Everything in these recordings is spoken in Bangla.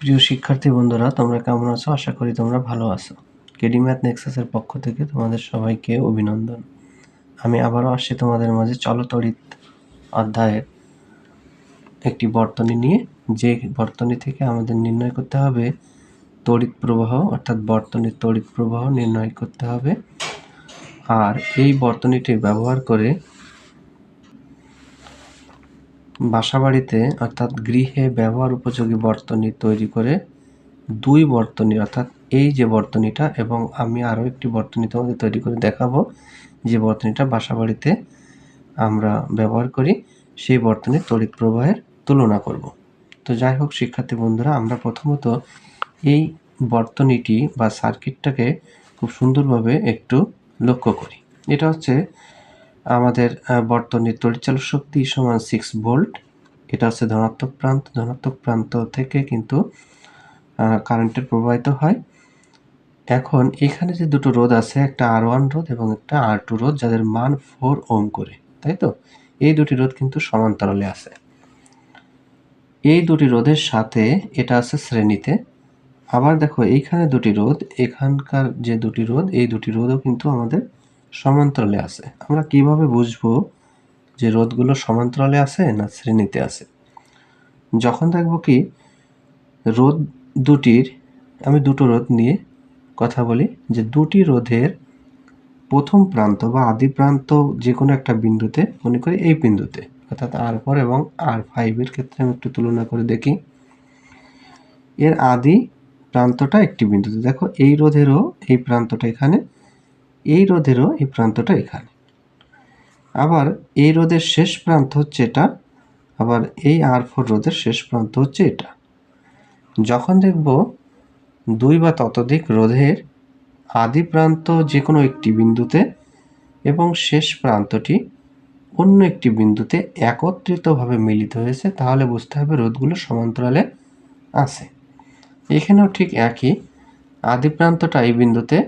প্রিয় শিক্ষার্থী বন্ধুরা, তোমরা কেমন আছো? আশা করি তোমরা ভালো আছো। কেডি ম্যাথ নেক্সাসের পক্ষ থেকে তোমাদের সবাইকে অভিনন্দন। আমি আবারও আসছি তোমাদের মাঝে চলতড়িৎ অধ্যায়ের একটি বর্তনী নিয়ে। যে বর্তনী থেকে আমাদের নির্ণয় করতে হবে, তড়িৎ প্রবাহ, অর্থাৎ বর্তনীর তড়িৎ প্রবাহ নির্ণয় করতে হবে। আর এই বর্তনীটি ব্যবহার করে বাসাবাড়িতে, অর্থাৎ গৃহে ব্যবহার উপযোগী বর্তনী তৈরি করে দুই বর্তনী, অর্থাৎ এই যে বর্তনীটা এবং আমি আরও একটি বর্তনী তোমাদের তৈরি করে দেখাবো, যে বর্তনীটা বাসাবাড়িতে আমরা ব্যবহার করি, সেই বর্তনীর তড়িৎ প্রবাহের তুলনা করব। তো যাই হোক, শিক্ষার্থী বন্ধুরা, আমরা প্রথমত এই বর্তনীটি বা সার্কিটটাকে খুব সুন্দরভাবে একটু লক্ষ্য করি। এটা হচ্ছে আমাদের বর্তনীর তড়িৎচালক শক্তি সমান সিক্স ভোল্ট এটা হচ্ছে ধনাত্মক প্রান্ত ধনাত্মক প্রান্ত থেকে কিন্তু কারেন্টের প্রবাহিত হয়। এখন এখানে যে দুটো রোধ আছে, একটা আর ওয়ান রোধ এবং একটা আর টু রোধ, যাদের মান ফোর ওম করে, তাই তো? এই দুটি রোধ কিন্তু সমান্তরালে আছে। এই দুটি রোধের সাথে এটা আছে শ্রেণীতে। আবার দেখো, এইখানে দুটি রোধ, এখানকার যে দুটি রোধ, এই দুটি রোধও কিন্তু আমাদের সমান্তরালে আছে। আমরা কীভাবে বুঝব যে রোধগুলো সমান্তরালে আছে না শ্রেণীতে আছে? যখন দেখব কি রোধ দুটির, আমি দুটো রোধ নিয়ে কথা বলি, যে দুটি রোধের প্রথম প্রান্ত বা আদি প্রান্ত যে কোনো একটা বিন্দুতে, মনে করি এই বিন্দুতে, অর্থাৎ আর ফোর এবং আর ফাইভের ক্ষেত্রে আমি একটু তুলনা করে দেখি। এর আদি প্রান্তটা একটি বিন্দুতে। দেখো এই রোধেরও এই প্রান্তটা এখানে এই রোধেরও এই প্রান্তটা এখানে। আবার এই রোধের শেষ প্রান্ত হচ্ছে এটা, আবার এই আর ফোর রোধের শেষ প্রান্ত হচ্ছে এটা। যখন দেখব দুই বা ততোধিক রোধের আদি প্রান্ত যে কোনো একটি বিন্দুতে এবং শেষ প্রান্তটি অন্য একটি বিন্দুতে একত্রিতভাবে মিলিত হয়েছে, তাহলে বুঝতে হবে রোধগুলো সমান্তরালে আছে। এখানেও ঠিক একই, আদি প্রান্তটা এই বিন্দুতে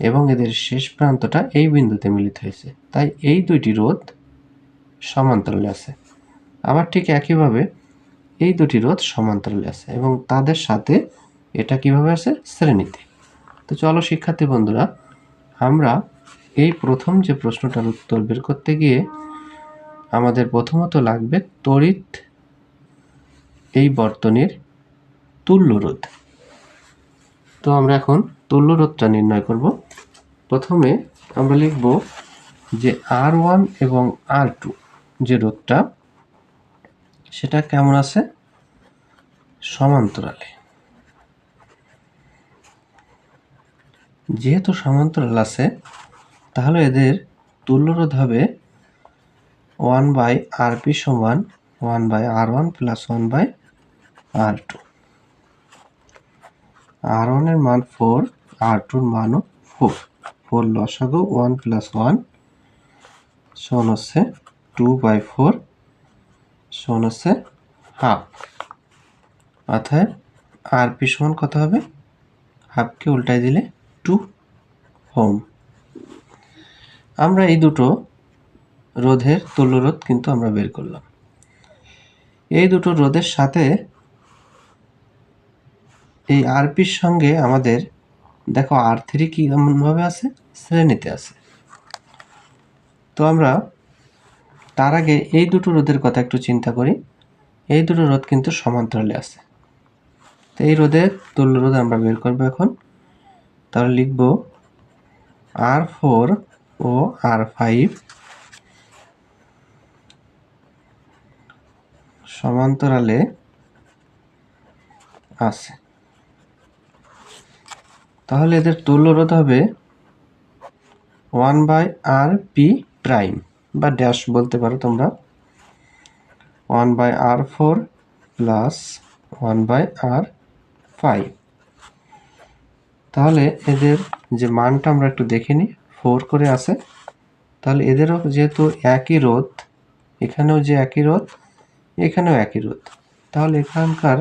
এবং এদের শেষ প্রান্তটা এই বিন্দুতে মিলিত হয়েছে। তাই এই দুইটি রোধ সমান্তরালে আছে। আবার ঠিক একইভাবে এই দুটি রোধ সমান্তরালে আছে এবং তাদের সাথে এটা কীভাবে আছে? শ্রেণীতে। তো চলো শিক্ষার্থী বন্ধুরা, আমরা এই প্রথম যে প্রশ্নটার উত্তর বের করতে গিয়ে আমাদের প্রথমত লাগবে তড়িৎ এই বর্তনীর তুল্য রোধ। তো আমরা এখন তুল্য রোধটা নির্ণয় করব। প্রথমে আমরা লিখব যে আর ওয়ান এবং আর টু যে রোধটা, সেটা কেমন আছে? সমান্তরালে। যেহেতু সমান্তরাল আছে, তাহলে এদের তুল্যরোধ হবে ওয়ান বাই আর পি সমান one by R one plus one by R two. R ওয়ানের মান ফোর আর টুর মানও ফোর ফোর লসাগু ওয়ান প্লাস ওয়ান সমান হচ্ছে টু বাই ফোর সমান হচ্ছে হাফ অর্থাৎ আর পি সমান কত হবে? হাফকে উল্টাই দিলে টু হোম আমরা এই দুটো রোধের তুল্যরোধ কিন্তু আমরা বের করলাম। এই দুটো রোধের সাথে এই আরপির সঙ্গে আমাদের, দেখো আর থ্রি কি এমনভাবে আছে? শ্রেণীতে আছে। তো আমরা তার আগে এই দুটো রোদের কথা একটু চিন্তা করি। এই দুটো রোদ কিন্তু সমান্তরালে আছে। তো এই রোধের তুল্য রোধ আমরা বের করব এখন। তাহলে লিখব আর ফোর ও আর ফাইভ সমান্তরালে আছে। তাহলে এদের তুল্য রোধ হবে one by R P prime বা ড্যাশ বলতে পারো তোমরা। One by R four plus one by R five. তাহলে এদের যে মানটা আমরা একটু দেখে নিই, ফোর করে আছে। তাহলে এদেরও যেহেতু একই রোধ, এখানেও যে একই রোধ, এখানেও একই রোধ। তাহলে এখানকার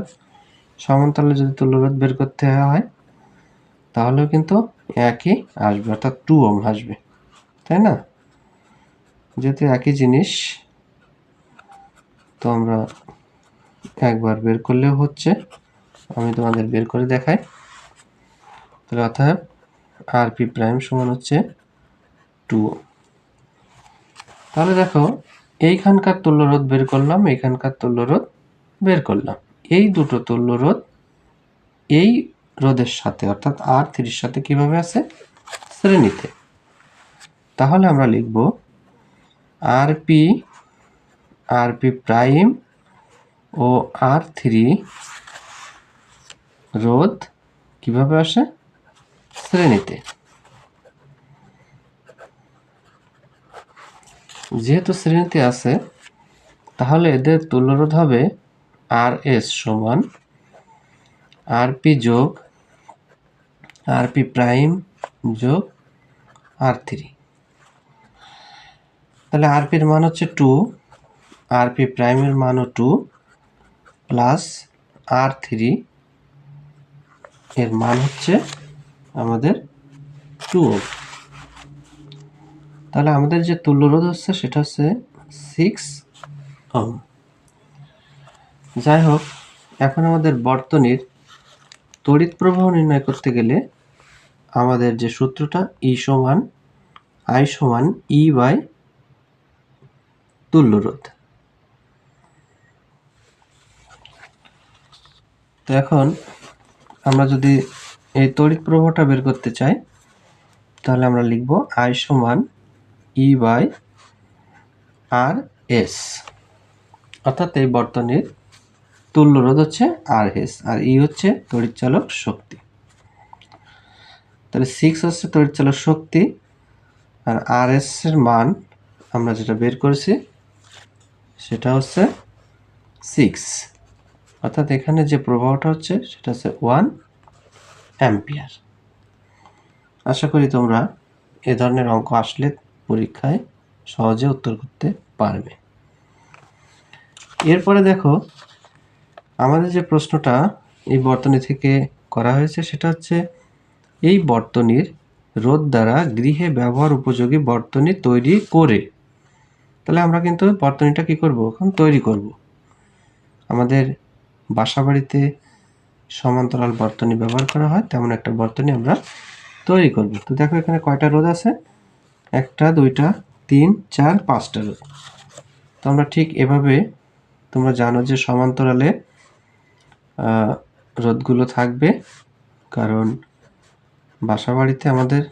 সমান্তরালে যদি তুল্যরোধ বের করতে হয় তাহলেও কিন্তু একই আসবে, অর্থাৎ টু ওম আসবে, তাই না? যেহেতু একই জিনিস, তো আমরা একবার বের করলেও হচ্ছে, আমি তোমাদের বের করে দেখাই। তাহলে অর্থাৎ আর পি প্রাইম সমান হচ্ছে টু তাহলে দেখো, এইখানকার তুল্যরোধ বের করলাম, এইখানকার তুল্যরোধ বের করলাম। এই দুটো তুল্যরোধ, এই রোধের সাথে, অর্থাৎ আর থ্রির সাথে কীভাবে আছে? শ্রেণীতে। তাহলে আমরা লিখব R P R P prime ও আর থ্রি রোধ কীভাবে আসে? শ্রেণীতে। যেহেতু শ্রেণীতে আছে, তাহলে এদের তুল্যরোধ হবে আর এস সমান আর পি যোগ আর পি প্রাইম যোগ আর থ্রি তাহলে আর পির মান হচ্ছে টু আর পি প্রাইমের মানও টু প্লাস আর থ্রি এর মান হচ্ছে আমাদের টু তাহলে আমাদের যে তুল্যরোধ হচ্ছে সেটা হচ্ছে সিক্স ওম যাই হোক, এখন আমাদের বর্তনীর তড়িৎ প্রবাহ নির্ণয় করতে গেলে আমাদের যে সূত্রটা ই সমান আই সমান ই বাই তুল্যরোধ তো এখন আমরা যদি এই তড়িৎ প্রবাহটা বের করতে চাই, তাহলে আমরা লিখব আই সমান ই বাই আর এস অর্থাৎ এই বর্তনীর তুল্য রোধ হচ্ছে আর এস আর ই হচ্ছে তড়িৎচালক শক্তি। তাহলে সিক্স হচ্ছে তড়িৎ চালক শক্তি। আর আর এর মান আমরা যেটা বের করেছি, সেটা হচ্ছে সিক্স অর্থাৎ এখানে যে প্রবাহটা হচ্ছে, সেটা হচ্ছে ওয়ান অ্যাম্পিয়ার আশা করি তোমরা এ ধরনের অঙ্ক আসলে পরীক্ষায় সহজে উত্তর করতে পারবে। এরপরে দেখো, আমাদের যে প্রশ্নটা এই বর্তনী থেকে করা হয়েছে, সেটা হচ্ছে এই বর্তনীর রোদ দ্বারা গৃহে ব্যবহার উপযোগী বর্তনী তৈরি করে। তাহলে আমরা কিন্তু বর্তনীটা কি করব? এখন তৈরি করব। আমাদের বাসাবাড়িতে সমান্তরাল বর্তনী ব্যবহার করা হয়, তেমন একটা বর্তনী আমরা তৈরি করব। তো দেখো এখানে কয়টা রোদ আছে? একটা, দুইটা, তিন, চার, পাঁচটা রোদ তো আমরা ঠিক এভাবে তোমরা জানো যে সমান্তরালে রোদগুলো থাকবে। কারণ বাসা বাড়িতে আমাদের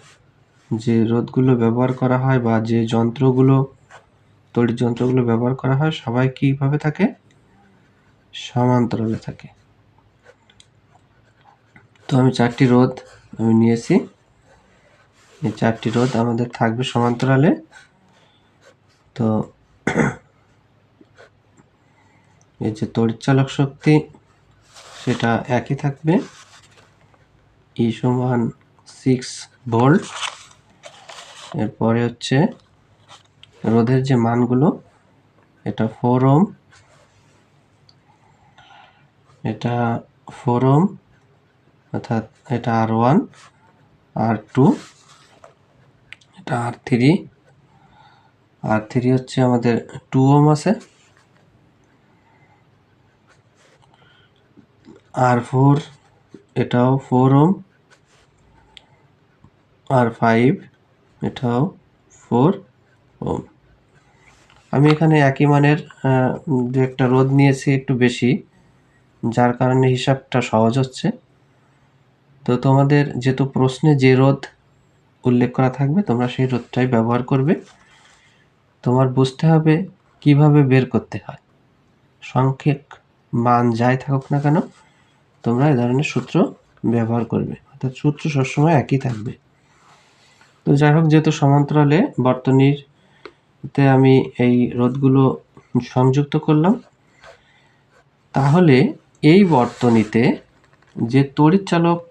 যে রোদগুলো ব্যবহার করা হয় বা যে যন্ত্রগুলো, তড়িৎ যন্ত্রগুলো ব্যবহার করা হয়, সবাই কীভাবে থাকে? সমান্তরালে থাকে। তো আমি চারটি রোদ আমি নিয়েছি। এই চারটি রোদ আমাদের থাকবে সমান্তরালে। তো এই যে তড়িৎচালক শক্তি, সেটা একই থাকবে। ই সমান সিক্স ভোল্ট এরপরে হচ্ছে রোধের যে মানগুলো, এটা ফোর ওম এটা ফোর ওম অর্থাৎ এটা আর ওয়ান আর টু এটা আর থ্রি আর থ্রি হচ্ছে আমাদের টু ওম আছে। আর ফোর এটাও ফোর ওম আর ফাইভ এটাও ফোর ওম। আমি এখানে একই মানের দু একটা রোদ নিয়েছি একটু বেশি, যার কারণে হিসাবটা সহজ হচ্ছে। তো তোমাদের যেহেতু প্রশ্নে যে রোদ উল্লেখ করা থাকবে, তোমরা সেই রোদটাই ব্যবহার করবে। তোমার বুঝতে হবে কীভাবে বের করতে হয়। সংক্ষেপ মান যাই থাকুক না কেন, তোমরা এ ধরনের সূত্র ব্যবহার করবে। অর্থাৎ সূত্র সবসময় একই থাকবে। তো যাই হোক, যেহেতু সমান্তরালে বর্তনীরতে আমি এই রোধগুলো সংযুক্ত করলাম, তাহলে এই বর্তনীতে যে তড়িৎ চালক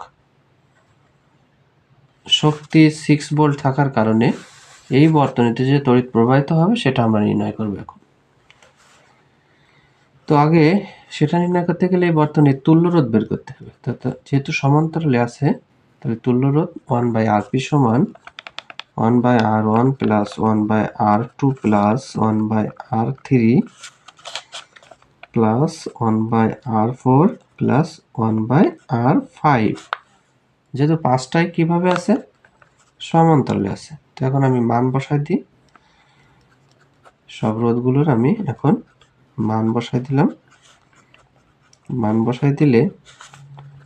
শক্তি সিক্স ভোল্ট থাকার কারণে এই বর্তনীতে যে তড়িৎ প্রবাহিত হবে, সেটা আমরা নির্ণয় করব এখন। তো আগে সেটা নির্ণয় করতে গেলে এই বর্তনীর তুল্যরোধ বের করতে হবে। যেহেতু সমান্তরালে আছে, তাহলে তুল্যরোধ ওয়ান বাই আর পি সমান one by R one plus one by R two plus one by R three plus one by R four plus one by R five যেহেতু পাঁচটায় কীভাবে আছে? সমান্তরালে আছে। তো এখন আমি মান বসাই দিই। সব রোধগুলোর আমি এখন মান বসাই দিলাম। মান বসাই দিলে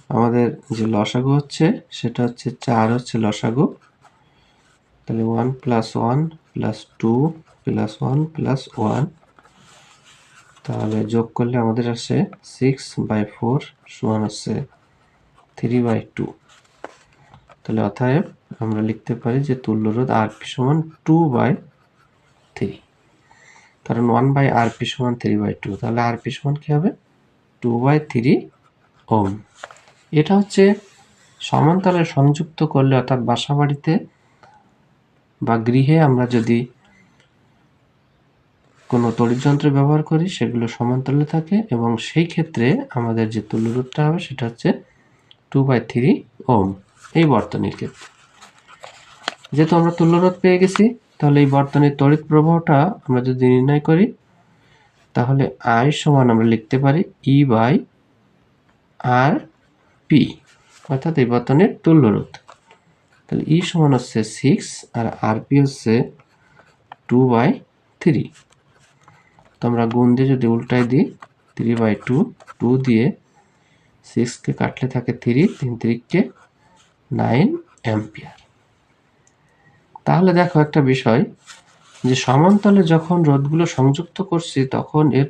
আমাদের যে লসাগু হচ্ছে, সেটা হচ্ছে চার হচ্ছে লসাগু। তাহলে one plus one plus two plus one plus one তাহলে যোগ করলে আমাদের আসে সিক্স বাই ফোর সমান হচ্ছে থ্রি বাই টু তাহলে অতএব আমরা লিখতে পারি যে তুল্য রোধ আর পি সমান টু বাই থ্রি কারণ ওয়ান বাই আর পি সমান থ্রি বাই টু তাহলে আর পি সমান কী হবে? টু বাই থ্রি ওম এটা হচ্ছে সমান্তরালে সংযুক্ত করলে অর্থাৎ বাসা বাড়িতে বা গৃহে আমরা যদি কোনো তড়িৎযন্ত্র ব্যবহার করি, সেগুলো সমান্তরালে থাকে এবং সেই ক্ষেত্রে আমাদের যে তুল্যরোধটা হবে, সেটা হচ্ছে টু বাই থ্রি ওম এই বর্তনীর ক্ষেত্রে। যেহেতু আমরা তুল্যরোধ পেয়ে গেছি, তাহলে এই বর্তনীর তড়িৎ প্রবাহটা আমরা যদি নির্ণয় করি, তাহলে আই সমান আমরা লিখতে পারি ই বাই আর পি অর্থাৎ এই বর্তনের তুল্যরোধ তাহলে ই সমান হচ্ছে সিক্স আর আর পি হচ্ছে টু বাই থ্রি তো আমরা গুণ দিয়ে যদি উল্টাই দিই থ্রি বাই টু টু দিয়ে সিক্সকে কাটলে থাকে থ্রি তিন তিরিককে নাইন অ্যাম্পিয়ার তাহলে দেখো একটা বিষয়, যে সমান্তলে যখন রোধগুলো সংযুক্ত করছি, তখন এর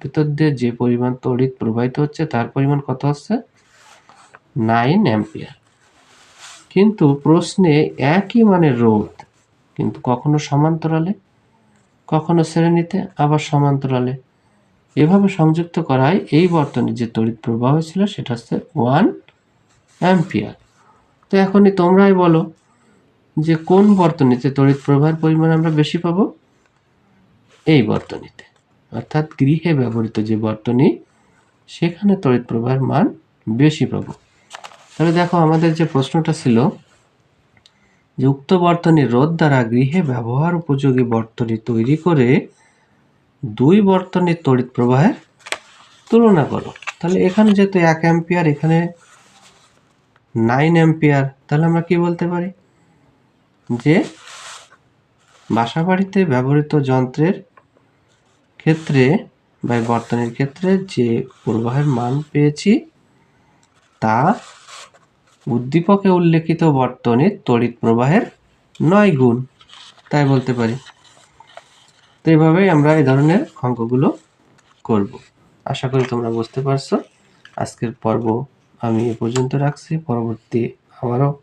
ভিতর দিয়ে যে পরিমাণ তড়িৎ প্রবাহিত হচ্ছে, তার পরিমাণ কত হচ্ছে? নাইন অ্যাম্পিয়ার কিন্তু প্রশ্নে একই মানের রোধ, কিন্তু কখনো সমান্তরালে, কখনো শ্রেণীতে, আবার সমান্তরালে। এভাবে সংযুক্ত করায় এই বর্তনী যে তড়িৎ প্রবাহ ছিল সেটা হচ্ছে ওয়ান অ্যাম্পিয়ার। তো এখনই তোমরাই বলো যে কোন বর্তনীতে তড়িৎ প্রবাহের পরিমাণ আমরা বেশি পাবো? এই বর্তনীতে। অর্থাৎ গৃহে ব্যবহৃত যে বর্তনী, সেখানে তড়িৎ প্রবাহের মান বেশি পাবো। তাহলে দেখো আমাদের যে প্রশ্নটা ছিল যে উক্ত বর্তনী রোধ দ্বারা গৃহে ব্যবহার উপযোগী বর্তনী তৈরি করে দুই বর্তনীর তড়িৎ প্রবাহের তুলনা করো। তাহলে এখানে যেহেতু এক অ্যাম্পিয়ার, এখানে নাইন অ্যাম্পিয়ার, তাহলে আমরা কি বলতে পারি? যে বাসাবাড়িতে ব্যবহৃত যন্ত্রের ক্ষেত্রে বা বর্তনের ক্ষেত্রে যে প্রবাহের মান পেয়েছি, তা উদ্দীপকে উল্লেখিত বর্তনীর তড়িৎ প্রবাহের নয় গুণ। তাই বলতে পারি। তো এইভাবেই আমরা এই ধরনের অঙ্কগুলো করব। আশা করি তোমরা বুঝতে পারছ। আজকের পর্ব আমি এ পর্যন্ত রাখছি। পরবর্তী আবারও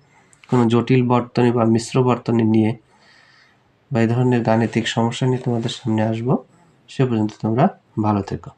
কোনো জটিল বর্তনী বা মিশ্র বর্তনী নিয়ে বা এই ধরনের গাণিতিক সমস্যা নিয়ে তোমাদের সামনে আসব। সে পর্যন্ত তোমরা ভালো থেকো।